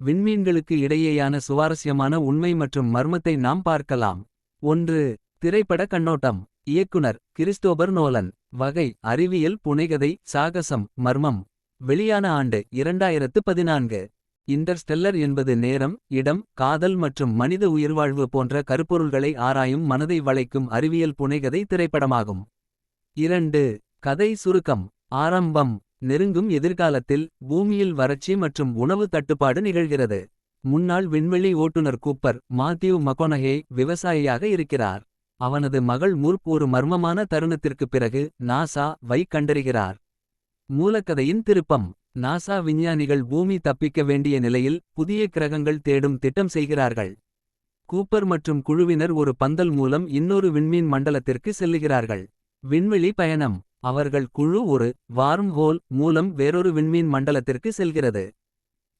விண்மீன்களுக்கு இடையேயான சுவாரஸ்யமான உண்மை மற்றும் மர்மத்தை நாம் பார்க்கலாம். ஒன்று திரைப்பட கண்ணோட்டம். இயக்குனர் கிறிஸ்டோபர் நோலன். வகை அறிவியல் புனைகதை சாகசம் மர்மம். வெளியான ஆண்டு இரண்டாயிரத்து பதினான்கு. இன்டர்ஸ்டெல்லர் என்பது நேரம் இடம் காதல் மற்றும் மனித உயிர்வாழ்வு போன்ற கருப்பொருள்களை ஆராயும் மனதை வளைக்கும் அறிவியல் புனைகதை திரைப்படமாகும். இரண்டு கதை சுருக்கம். ஆரம்பம். நெருங்கும் எதிர்காலத்தில் பூமியில் வறட்சி மற்றும் உணவு தட்டுப்பாடு நிகழ்கிறது. முன்னாள் விண்வெளி ஓட்டுநர் கூப்பர் மாத்யூ மகோனஹே விவசாயியாக இருக்கிறார். அவனது மகள் முர்ப் ஒரு மர்மமான தருணத்திற்குப் பிறகு நாசா வை கண்டறிகிறார். மூலக்கதையின் திருப்பம் நாசா விஞ்ஞானிகள் பூமி தப்பிக்க வேண்டிய நிலையில் புதிய கிரகங்கள் தேடும் திட்டம் செய்கிறார்கள். கூப்பர் மற்றும் குழுவினர் ஒரு பந்தல் மூலம் இன்னொரு விண்மீன் மண்டலத்திற்கு செல்லுகிறார்கள். விண்வெளி பயணம் அவர்கள் குழு ஒரு வார்ம்ஹோல் மூலம் வேறொரு விண்மீன் மண்டலத்திற்கு செல்கிறது.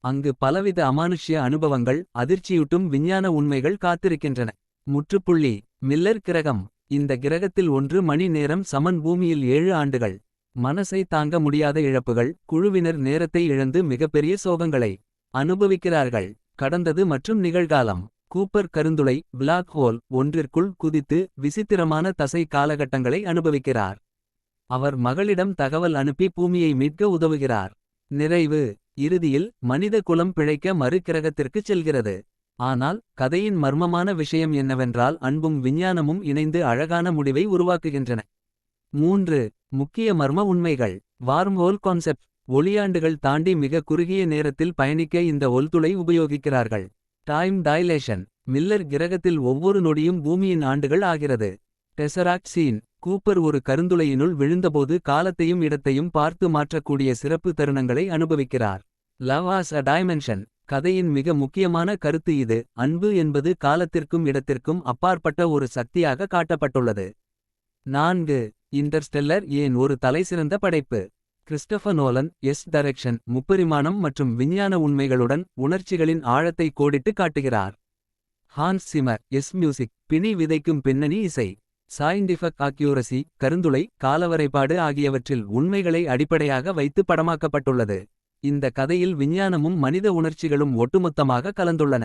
அங்கு பலவித அமானுஷ்ய அனுபவங்கள் அதிர்ச்சியூட்டும் விஞ்ஞான உண்மைகள் காத்திருக்கின்றன. முற்றுப்புள்ளி மில்லர் கிரகம். இந்த கிரகத்தில் ஒன்று மணி நேரம் சமன் பூமியில் ஏழு ஆண்டுகள். மனசை தாங்க முடியாத இழப்புகள் குழுவினர் நேரத்தை இழந்து மிகப்பெரிய சோகங்களை அனுபவிக்கிறார்கள். கடந்தது மற்றும் நிகழ்காலம். கூப்பர் கருந்துளை பிளாக் ஹோல் ஒன்றிற்குள் குதித்து விசித்திரமான தசை காலகட்டங்களை அனுபவிக்கிறார். அவர் மகளிடம் தகவல் அனுப்பி பூமியை மீட்க உதவுகிறார். நிறைவு. இறுதியில் மனித குலம் பிழைக்க மறு கிரகத்திற்குச் செல்கிறது. ஆனால் கதையின் மர்மமான விஷயம் என்னவென்றால் அன்பும் விஞ்ஞானமும் இணைந்து அழகான முடிவை உருவாக்குகின்றன. மூன்று. முக்கிய மர்ம உண்மைகள். Wormhole concept. ஒளியாண்டுகள் தாண்டி மிக குறுகிய நேரத்தில் பயணிக்க இந்த ஒல்துளை உபயோகிக்கிறார்கள். Time dilation. மில்லர் கிரகத்தில் ஒவ்வொரு நொடியும் பூமியின் ஆண்டுகள் ஆகிறது. Tesseract scene. கூப்பர் ஒரு கருந்துளையினுள் விழுந்தபோது காலத்தையும் இடத்தையும் பார்த்து மாற்றக்கூடிய சிறப்பு தருணங்களை அனுபவிக்கிறார். லவ் ஆஸ் அ டைமென்ஷன் கதையின் மிக முக்கியமான கருத்து இது. அன்பு என்பது காலத்திற்கும் இடத்திற்கும் அப்பாற்பட்ட ஒரு சக்தியாக காட்டப்பட்டுள்ளது. நான்கு. இன்டர்ஸ்டெல்லர் ஏன் ஒரு தலைசிறந்த படைப்பு? கிறிஸ்டபர் நோலன் எஸ் டைரக்ஷன் முப்பரிமாணம் மற்றும் விஞ்ஞான உண்மைகளுடன் உணர்ச்சிகளின் ஆழத்தை கோடிட்டு காட்டுகிறார். ஹான்ஸ் சிமர் எஸ் மியூசிக் பிணி விதைக்கும் பின்னணி இசை. சயின்டிஃபக் ஆக்யூரசி கருந்துளை காலவரைபாடு ஆகியவற்றில் உண்மைகளை அடிப்படையாக வைத்து படமாக்கப்பட்டுள்ளது. இந்த கதையில் விஞ்ஞானமும் மனித உணர்ச்சிகளும் ஒட்டுமொத்தமாக கலந்துள்ளன.